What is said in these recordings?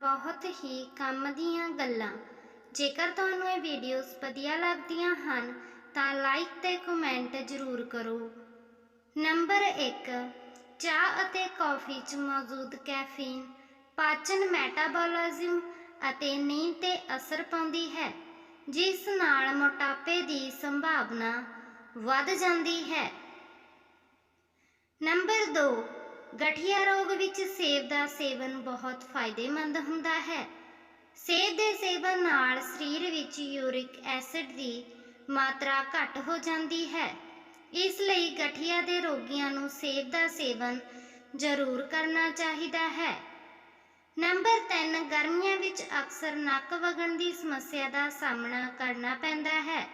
ਬਹੁਤ ਹੀ ਕੰਮ ਦੀਆਂ ਗੱਲਾਂ। ਜੇਕਰ ਤੁਹਾਨੂੰ ਇਹ ਵੀਡੀਓਜ਼ ਵਧੀਆ ਲੱਗਦੀਆਂ ਹਨ, ਤਾਂ ਲਾਈਕ ਤੇ ਕਮੈਂਟ ਜ਼ਰੂਰ ਕਰੋ। ਨੰਬਰ 1 ਚਾਹ ਅਤੇ ਕੌਫੀ 'ਚ ਮੌਜੂਦ ਕੈਫੀਨ ਪਾਚਨ ਮੈਟਾਬੋਲਿਜ਼ਮ ਅਤੇ ਨੀਂਦ ਤੇ ਅਸਰ ਪਾਉਂਦੀ ਹੈ, ਜਿਸ ਨਾਲ ਮੋਟਾਪੇ ਦੀ ਸੰਭਾਵਨਾ ਵੱਧ ਜਾਂਦੀ ਹੈ। ਨੰਬਰ 2 ਗਠੀਆ ਰੋਗ ਵਿੱਚ ਸੇਬ ਦਾ ਸੇਵਨ ਬਹੁਤ ਫਾਇਦੇਮੰਦ ਹੁੰਦਾ ਹੈ। ਸੇਬ ਦੇ ਸੇਵਨ ਨਾਲ ਸਰੀਰ ਵਿੱਚ ਯੂਰਿਕ ਐਸਿਡ ਦੀ ਮਾਤਰਾ ਘੱਟ ਹੋ ਜਾਂਦੀ ਹੈ। ਇਸ ਲਈ ਗਠੀਆ ਦੇ ਰੋਗੀਆਂ ਨੂੰ ਸੇਬ ਦਾ ਸੇਵਨ ਜ਼ਰੂਰ ਕਰਨਾ ਚਾਹੀਦਾ ਹੈ। ਨੰਬਰ 3 ਗਰਮੀਆਂ ਵਿੱਚ ਅਕਸਰ ਨੱਕ ਵਗਣ ਦੀ ਸਮੱਸਿਆ ਦਾ ਸਾਹਮਣਾ ਕਰਨਾ ਪੈਂਦਾ ਹੈ।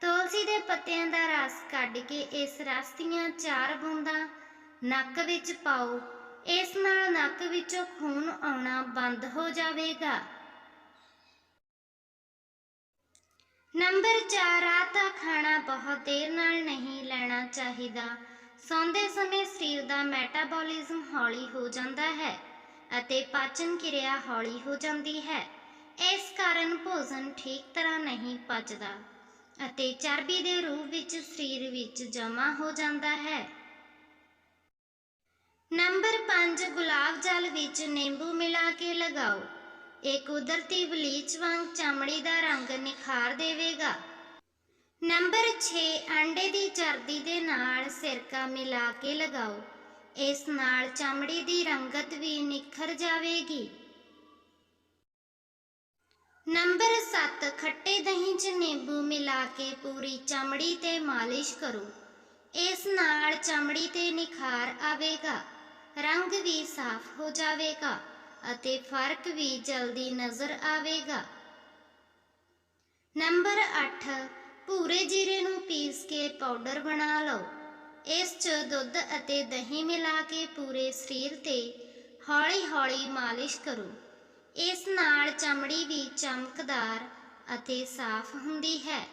ਤੁਲਸੀ ਦੇ ਪੱਤਿਆਂ ਦਾ ਰਸ ਕੱਢ ਕੇ ਇਸ ਰਸ ਦੀਆਂ ਚਾਰ ਬੂੰਦਾਂ ਨੱਕ ਵਿੱਚ ਪਾਓ। ਇਸ ਨਾਲ ਨੱਕ ਵਿੱਚੋਂ ਖੂਨ ਆਉਣਾ ਬੰਦ ਹੋ ਜਾਵੇਗਾ। ਨੰਬਰ 4 ਰਾਤ ਦਾ ਖਾਣਾ ਬਹੁਤ ਦੇਰ ਨਾਲ ਨਹੀਂ ਲੈਣਾ ਚਾਹੀਦਾ। ਸੌਂਦੇ ਸਮੇਂ ਸਰੀਰ ਦਾ ਮੈਟਾਬੋਲਿਜ਼ਮ ਹੌਲੀ ਹੋ ਜਾਂਦਾ ਹੈ ਅਤੇ ਪਾਚਨ ਕਿਰਿਆ ਹੌਲੀ ਹੋ ਜਾਂਦੀ ਹੈ। ਇਸ ਕਾਰਨ ਭੋਜਨ ਠੀਕ ਤਰ੍ਹਾਂ ਨਹੀਂ ਪਚਦਾ ਅਤੇ ਚਰਬੀ ਦੇ ਰੂਪ ਵਿੱਚ ਸਰੀਰ ਵਿੱਚ ਜਮ੍ਹਾਂ ਹੋ ਜਾਂਦਾ ਹੈ। ਨੰਬਰ 5 ਗੁਲਾਬ ਜਲ ਵਿੱਚ ਨਿੰਬੂ ਮਿਲਾ ਕੇ ਲਗਾਓ। ਇਹ ਕੁਦਰਤੀ ਬਲੀਚ ਵਾਂਗ ਚਮੜੀ ਦਾ ਰੰਗ ਨਿਖਾਰ ਦੇਵੇਗਾ। ਨੰਬਰ 6 ਅੰਡੇ ਦੀ ਚਰਬੀ ਦੇ ਨਾਲ ਸਿਰਕਾ ਮਿਲਾ ਕੇ ਲਗਾਓ। ਇਸ ਨਾਲ ਚਮੜੀ ਦੀ ਰੰਗਤ ਵੀ ਨਿਖਰ ਜਾਵੇਗੀ। ਨੰਬਰ 7 ਖੱਟੇ ਦਹੀਂ 'ਚ ਨਿੰਬੂ ਮਿਲਾ ਕੇ ਪੂਰੀ ਚਮੜੀ ਤੇ ਮਾਲਿਸ਼ ਕਰੋ। ਇਸ ਨਾਲ ਚਮੜੀ ਤੇ ਨਿਖਾਰ ਆਵੇਗਾ। ਰੰਗ ਵੀ ਸਾਫ਼ ਹੋ ਜਾਵੇਗਾ ਅਤੇ ਫ਼ਰਕ ਵੀ ਜਲਦੀ ਨਜ਼ਰ ਆਵੇਗਾ। ਨੰਬਰ 8 ਭੂਰੇ ਜੀਰੇ ਨੂੰ ਪੀਸ ਕੇ ਪਾਊਡਰ ਬਣਾ ਲਓ। ਇਸ 'ਚ ਦੁੱਧ ਅਤੇ ਦਹੀਂ ਮਿਲਾ ਕੇ ਪੂਰੇ ਸਰੀਰ ਤੇ ਹੌਲੀ-ਹੌਲੀ ਮਾਲਿਸ਼ ਕਰੋ। ਇਸ ਨਾਲ ਚਮੜੀ ਵੀ ਚਮਕਦਾਰ ਅਤੇ ਸਾਫ਼ ਹੁੰਦੀ ਹੈ।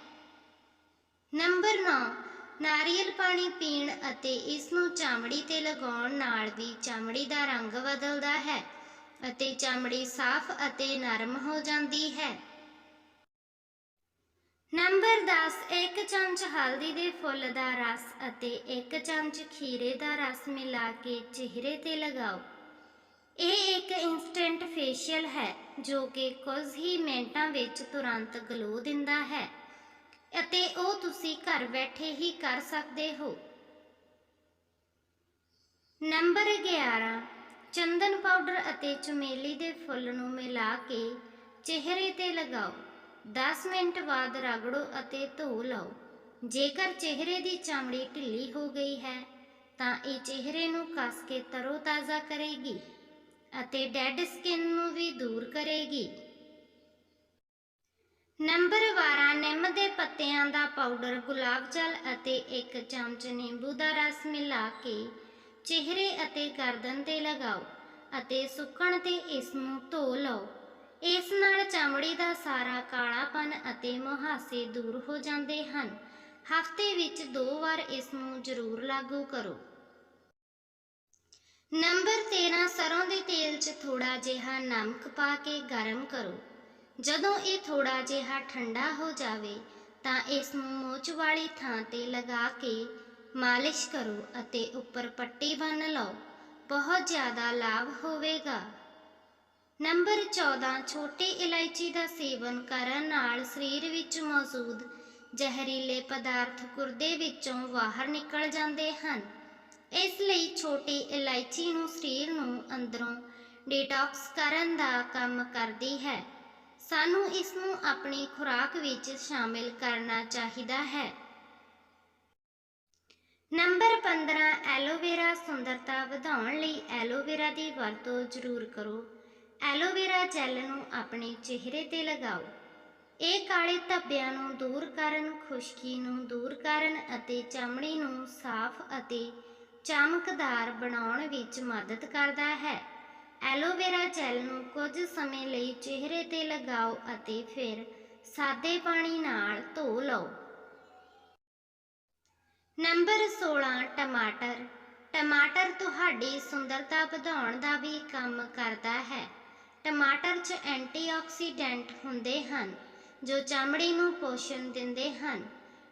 ਨੰਬਰ 9 ਨਾਰੀਅਲ ਪਾਣੀ ਪੀਣ ਅਤੇ ਇਸ ਨੂੰ ਚਮੜੀ ਤੇ ਲਗਾਉਣ ਨਾਲ ਵੀ ਚਮੜੀ ਦਾ ਰੰਗ ਬਦਲਦਾ ਹੈ ਅਤੇ ਚਮੜੀ ਸਾਫ਼ ਅਤੇ ਨਰਮ ਹੋ ਜਾਂਦੀ ਹੈ। ਨੰਬਰ 10 ਇੱਕ ਚਮਚ ਹਲਦੀ ਦੇ ਫੁੱਲ ਦਾ ਰਸ ਅਤੇ ਇੱਕ ਚਮਚ ਖੀਰੇ ਦਾ ਰਸ ਮਿਲਾ ਕੇ ਚਿਹਰੇ ਤੇ ਲਗਾਓ। ਇਹ ਇੱਕ ਇਨਸਟੈਂਟ ਫੇਸ਼ੀਅਲ ਹੈ ਜੋ ਕਿ ਕੁਝ ਹੀ ਮਿੰਟਾਂ ਵਿੱਚ ਤੁਰੰਤ ਗਲੋ ਦਿੰਦਾ ਹੈ। ਅਤੇ ਉਹ ਤੁਸੀਂ ਘਰ ਬੈਠੇ ਹੀ ਕਰ ਸਕਦੇ ਹੋ। ਨੰਬਰ 11 ਚੰਦਨ ਪਾਊਡਰ ਅਤੇ ਚਮੇਲੀ ਦੇ ਫੁੱਲ ਨੂੰ ਮਿਲਾ ਕੇ ਚਿਹਰੇ ਤੇ ਲਗਾਓ। 10 ਮਿੰਟ ਬਾਅਦ ਰਗੜੋ ਅਤੇ ਧੋ ਲਓ। ਜੇਕਰ ਚਿਹਰੇ ਦੀ ਚਮੜੀ ਢਿੱਲੀ ਹੋ ਗਈ ਹੈ, ਤਾਂ ਇਹ ਚਿਹਰੇ ਨੂੰ ਕੱਸ ਕੇ ਤਰੋਤਾਜ਼ਾ ਕਰੇਗੀ ਅਤੇ ਡੈਡ ਸਕਿਨ ਨੂੰ ਵੀ ਦੂਰ ਕਰੇਗੀ। ਨੰਬਰ 12 ਨਿੰਮ ਦੇ ਪੱਤਿਆਂ ਦਾ ਪਾਊਡਰ, ਗੁਲਾਬ ਜਲ ਅਤੇ ਇੱਕ ਚਮਚ ਨਿੰਬੂ ਦਾ ਰਸ ਮਿਲਾ ਕੇ ਚਿਹਰੇ ਅਤੇ ਗਰਦਨ ਤੇ ਲਗਾਓ ਅਤੇ ਸੁੱਕਣ ਤੇ ਇਸ ਨੂੰ ਧੋ ਲਓ। ਇਸ ਨਾਲ ਚਮੜੀ ਦਾ ਸਾਰਾ ਕਾਲਾਪਨ ਅਤੇ ਮੁਹਾਸੇ ਦੂਰ ਹੋ ਜਾਂਦੇ ਹਨ। ਹਫ਼ਤੇ ਵਿੱਚ ਦੋ ਵਾਰ ਇਸ ਨੂੰ ਜ਼ਰੂਰ ਲਾਗੂ ਕਰੋ। ਨੰਬਰ 13 ਸਰੋਂ ਦੇ ਤੇਲ 'ਚ ਥੋੜਾ ਜਿਹਾ ਨਮਕ ਪਾ ਕੇ ਗਰਮ ਕਰੋ। ਜਦੋਂ ਇਹ ਥੋੜਾ ਜਿਹਾ ਠੰਡਾ ਹੋ ਜਾਵੇ ਤਾਂ ਇਸ ਨੂੰ ਮੋਚ ਵਾਲੀ ਥਾਂ ਤੇ ਲਗਾ ਕੇ ਮਾਲਿਸ਼ ਕਰੋ ਅਤੇ ਉੱਪਰ ਪੱਟੀ ਬੰਨ ਲਓ। ਬਹੁਤ ਜ਼ਿਆਦਾ ਲਾਭ ਹੋਵੇਗਾ। ਨੰਬਰ 14 ਛੋਟੀ ਇਲਾਇਚੀ ਦਾ ਸੇਵਨ ਕਰਨ ਨਾਲ ਸਰੀਰ ਵਿੱਚ ਮੌਜੂਦ ਜ਼ਹਿਰੀਲੇ ਪਦਾਰਥ ਗੁਰਦੇ ਵਿੱਚੋਂ ਬਾਹਰ ਨਿਕਲ ਜਾਂਦੇ ਹਨ। ਇਸ ਲਈ ਛੋਟੀ ਇਲਾਇਚੀ ਨੂੰ ਸਰੀਰ ਨੂੰ ਅੰਦਰੋਂ ਡੀਟੌਕਸ ਕਰਨ ਦਾ ਕੰਮ ਕਰਦੀ ਹੈ। ਸਾਨੂੰ ਇਸ ਨੂੰ ਆਪਣੀ ਖੁਰਾਕ ਵਿੱਚ ਸ਼ਾਮਿਲ ਕਰਨਾ ਚਾਹੀਦਾ ਹੈ। ਨੰਬਰ 15 ਐਲੋਵੇਰਾ ਸੁੰਦਰਤਾ ਵਧਾਉਣ ਲਈ ਐਲੋਵੇਰਾ ਦੀ ਵਰਤੋਂ ਜ਼ਰੂਰ ਕਰੋ। ਐਲੋਵੇਰਾ ਜੈਲ ਨੂੰ ਆਪਣੇ ਚਿਹਰੇ ਤੇ ਲਗਾਓ। ਇਹ ਕਾਲੇ ਧੱਬਿਆਂ ਨੂੰ ਦੂਰ ਕਰਨ, ਖੁਸ਼ਕੀ ਨੂੰ ਦੂਰ ਕਰਨ ਅਤੇ ਚਮੜੀ ਨੂੰ ਸਾਫ਼ ਅਤੇ ਚਮਕਦਾਰ ਬਣਾਉਣ ਵਿੱਚ ਮਦਦ ਕਰਦਾ ਹੈ। ਐਲੋਵੇਰਾ ਜੈਲ ਨੂੰ ਕੁਝ ਸਮੇਂ ਲਈ ਚਿਹਰੇ ਤੇ ਲਗਾਓ ਅਤੇ ਫਿਰ ਸਾਦੇ ਪਾਣੀ ਨਾਲ ਧੋ ਲਓ। ਨੰਬਰ 16 ਟਮਾਟਰ। ਟਮਾਟਰ ਤੁਹਾਡੀ ਸੁੰਦਰਤਾ ਵਧਾਉਣ ਦਾ ਵੀ ਕੰਮ ਕਰਦਾ ਹੈ। ਟਮਾਟਰ 'ਚ ਐਂਟੀਆਕਸੀਡੈਂਟ ਹੁੰਦੇ ਹਨ, ਜੋ ਚਮੜੀ ਨੂੰ ਪੋਸ਼ਣ ਦਿੰਦੇ ਹਨ।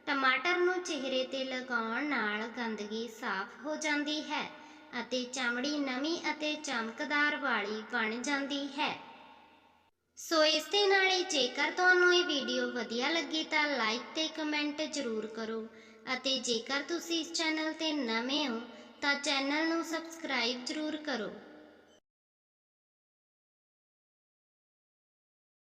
ਟਮਾਟਰ ਨੂੰ ਚਿਹਰੇ ਤੇ ਲਗਾਉਣ ਨਾਲ ਗੰਦਗੀ ਸਾਫ਼ ਹੋ ਜਾਂਦੀ ਹੈ। ਅਤੇ ਚਮੜੀ ਨਵੀਂ ਅਤੇ ਚਮਕਦਾਰ ਵਾਲੀ ਬਣ ਜਾਂਦੀ ਹੈ। ਸੋ ਇਸ ਦੇ ਨਾਲ ਹੀ ਜੇਕਰ ਤੁਹਾਨੂੰ ਇਹ ਵੀਡੀਓ ਵਧੀਆ ਲੱਗੀ ਤਾਂ ਲਾਈਕ ਤੇ ਕਮੈਂਟ ਜ਼ਰੂਰ ਕਰੋ ਅਤੇ ਜੇਕਰ ਤੁਸੀਂ ਇਸ ਚੈਨਲ ਤੇ ਨਵੇਂ ਹੋ ਤਾਂ ਚੈਨਲ ਨੂੰ ਸਬਸਕ੍ਰਾਈਬ ਜ਼ਰੂਰ ਕਰੋ।